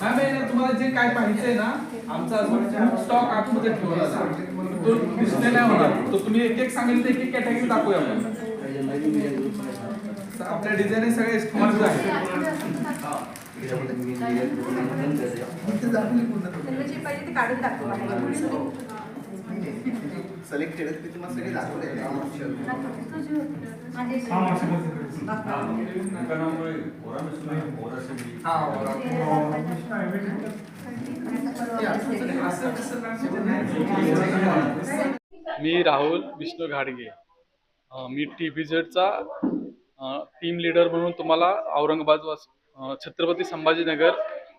Ma'am हे तुम्हाला जे काय पाहिजे ना आमचा अजून स्टॉक आतमध्ये ठेवला आहे. तो डिस्प्ले नाही होणार. तो तुम्ही एक एक सांगितलं एक एक कॅटेगरी दाखवूया आपण. तर आपल्या डिझाईन सगळे स्मार्ट आहे त्यांना जे पाहिजे ते काढून दाखवा सिलेक्टेड ते तुम्हाला सगळे दाखवले हा मासे मी राहुल विष्णू घाडगे. मी टी व्ही झेडचा टीम लीडर म्हणून तुम्हाला औरंगाबाद वास छत्रपती संभाजीनगर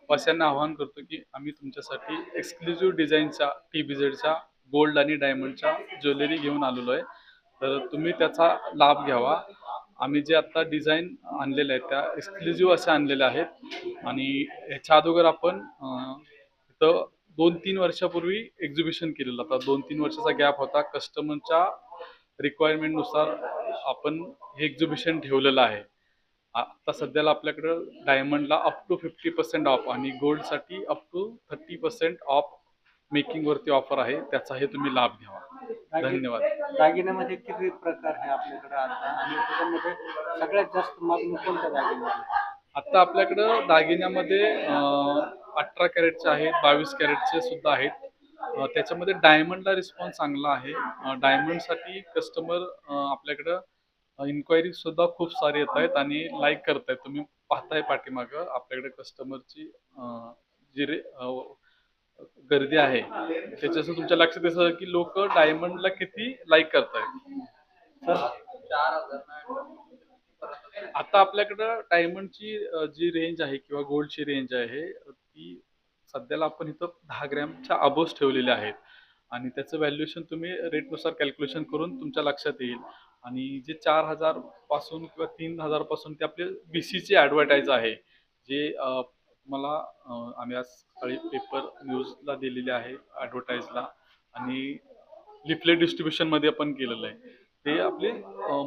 वासियांना आवाहन करतो की आम्ही तुमच्यासाठी एक्सक्लुझिव्ह डिझाईनच्या टी व्ही झेडच्या गोल्ड आणि डायमंडच्या ज्वेलरी घेऊन आलेलो आहे तर तुम्ही त्याचा लाभ घ्यावा. आम्ही जे आता डिझाईन आणलेले आहेत त्या एक्सक्लुझिव्ह असे आणलेल्या आहेत. आणि ह्याच्या अगोदर आपण इथं दोन तीन वर्षापूर्वी एक्झिबिशन केलेलं. होता दोन तीन वर्षाचा गॅप होता. कस्टमरच्या रिक्वायरमेंटनुसार आपण हे एक्झिबिशन ठेवलेलं आहे. आता सध्याला आपल्याकडं डायमंडला up to fifty percent off आणि गोल्डसाठी up to thirty percent off मेकिंगवरती offer आहे त्याचाही तुम्ही लाभ घ्यावा. धन्यवाद. दागिन्यामध्ये किती प्रकार आहे आपल्याकडे आता? आणि त्याच्यामध्ये सगळ्यात जास्त मागणी कोणत्या दागिन्यामध्ये? आता आपल्याकडं दागिन्यामध्ये अठरा कॅरेटचे आहेत बावीस कॅरेटचे सुद्धा आहेत. त्याच्यामध्ये डायमंडला रिस्पॉन्स चांगला आहे. डायमंडसाठी कस्टमर आपल्याकडं इन्क्वायरी सुद्धा खूप सारे येत आहेत आणि लाईक करतायत. तुम्ही पाहताय पाठीमागं आपल्याकडे कस्टमरची जी रे गर्दी आहे. त्याच्याचं तुमच्या लक्षात येतं की लोक डायमंडला किती लाईक करतायत? आता आपल्याकडं डायमंडची जी रेंज आहे किंवा गोल्डची रेंज आहे ती सध्याला आपण इथं दहा ग्रॅमच्या अबोज ठेवलेले आहेत. आणि त्याचं व्हॅल्युएशन तुम्ही रेटनुसार कॅल्क्युलेशन करून तुमच्या लक्षात येईल. आणि जे चार हजारपासून किंवा तीन हजारपासून ते आपले बी सीची ॲडव्हर्टाईज आहे जे मला आम्ही आज सकाळी पेपर न्यूजला दिलेले आहे ॲडव्हर्टाईजला आणि लिफलेट डिस्ट्रीब्युशनमध्ये आपण केलेलं आहे. ते आपले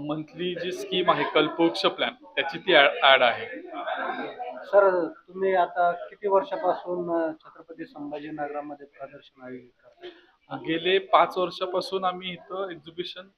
मंथली जी स्कीम आहे कल्पवृक्ष प्लॅन त्याची ती ॲड आहे. सर तुम्ही आता किती वर्षापासून छत्रपती संभाजीनगरामध्ये प्रदर्शन आयोजित करता? गेले पाच वर्षापासून आम्ही इथं एक्झिबिशन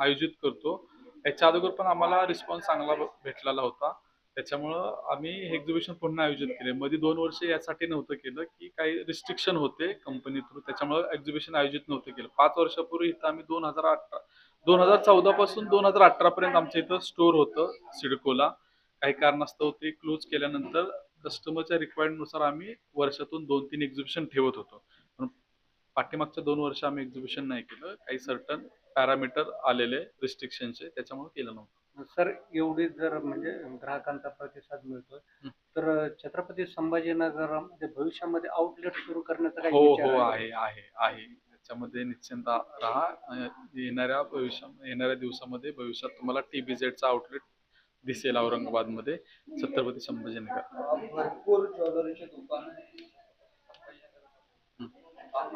आयोजित करतो. याच्या अगोदर पण आम्हाला रिस्पॉन्स चांगला भेटलेला होता. त्याच्यामुळं आम्ही हे एक्झिबिशन पुन्हा आयोजित केले मध्ये दोन वर्ष यासाठी नव्हतं केलं की काही रिस्ट्रिक्शन होते कंपनी थ्रू त्याच्यामुळं एक्झिबिशन आयोजित नव्हतं केलं. पाच वर्षापूर्वी इथं आम्ही दोन हजार अठरा दोन हजार चौदा पासून दोन हजार अठरा पर्यंत आमच्या इथं स्टोर होतं सिडकोला काही कारणास्तव ते क्लोज केल्यानंतर कस्टमरच्या रिक्वायरमेंटनुसार आम्ही वर्षातून दोन तीन एक्झिबिशन ठेवत होतो. पण पाठीमागच्या दोन वर्ष आम्ही एक्झिबिशन नाही केलं. काही सर्टन पॅरामीटर आलेले रिस्ट्रिक्शनचे त्याच्यामुळे केलं नव्हतं. सर एवढी जर म्हणजे ग्राहकांचा प्रतिसाद मिळतोय हं. तर छत्रपती संभाजीनगरमध्ये भविष्यामध्ये आउटलेट सुरू करण्याचा काही हो विचार हो आहे आहे आहे त्याच्यामध्ये निश्चिंत राहा. येणाऱ्या भविष्या येणाऱ्या दिवसामध्ये भविष्यात तुम्हाला टी बी झेडचा आउटलेट दिसेल औरंगाबादमध्ये छत्रपती संभाजीनगर. भरपूर ज्वेलरीचे दुकान आहे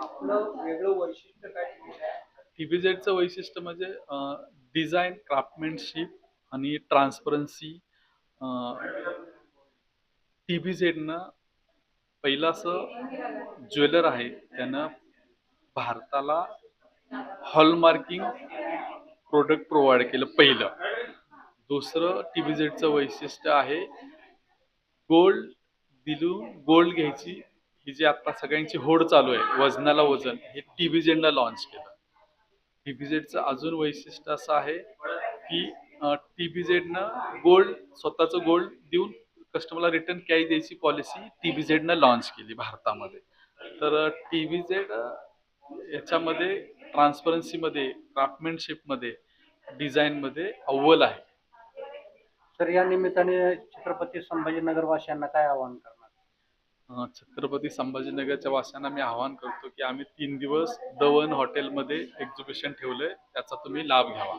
आपलं वेगळं वैशिष्ट्य काय? टी बी झेडचं वैशिष्ट्य म्हणजे डिझाईन क्राफ्टमॅनशिप आणि ट्रान्सपरन्सी टी बी झेडनं पहिला असं ज्वेलर आहे त्यानं भारताला हॉलमार्किंग प्रोडक्ट प्रोव्हाइड केलं पहिलं. दुसरं टी बी झेडचं वैशिष्ट्य आहे गोल्ड दिलू गोल्ड घ्यायची ही जी आता सगळ्यांची होड चालू आहे वजनाला वजन हे टी बी झेडनं लॉन्च केलं. टी बी झेडचं अजून वैशिष्ट्य असं आहे की टी बी झेडनं गोल्ड स्वतःचं गोल्ड देऊन कस्टमरला रिटर्न कॅश द्यायची पॉलिसी टी बी झेडनं लॉन्च केली भारतामध्ये. तर टी बी झेड याच्यामध्ये ट्रान्सपरन्सीमध्ये क्राफ्टमॅनशिपमध्ये डिझाईनमध्ये अव्वल आहे. तर या निमित्ताने छत्रपती संभाजीनगर वासियांना काय आवाहन करणार? छत्रपती संभाजीनगरच्या वासियांना मी आवाहन करतो की आम्ही तीन दिवस दवन हॉटेलमध्ये एक्झिबिशन ठेवलंय. त्याचा तुम्ही लाभ घ्यावा.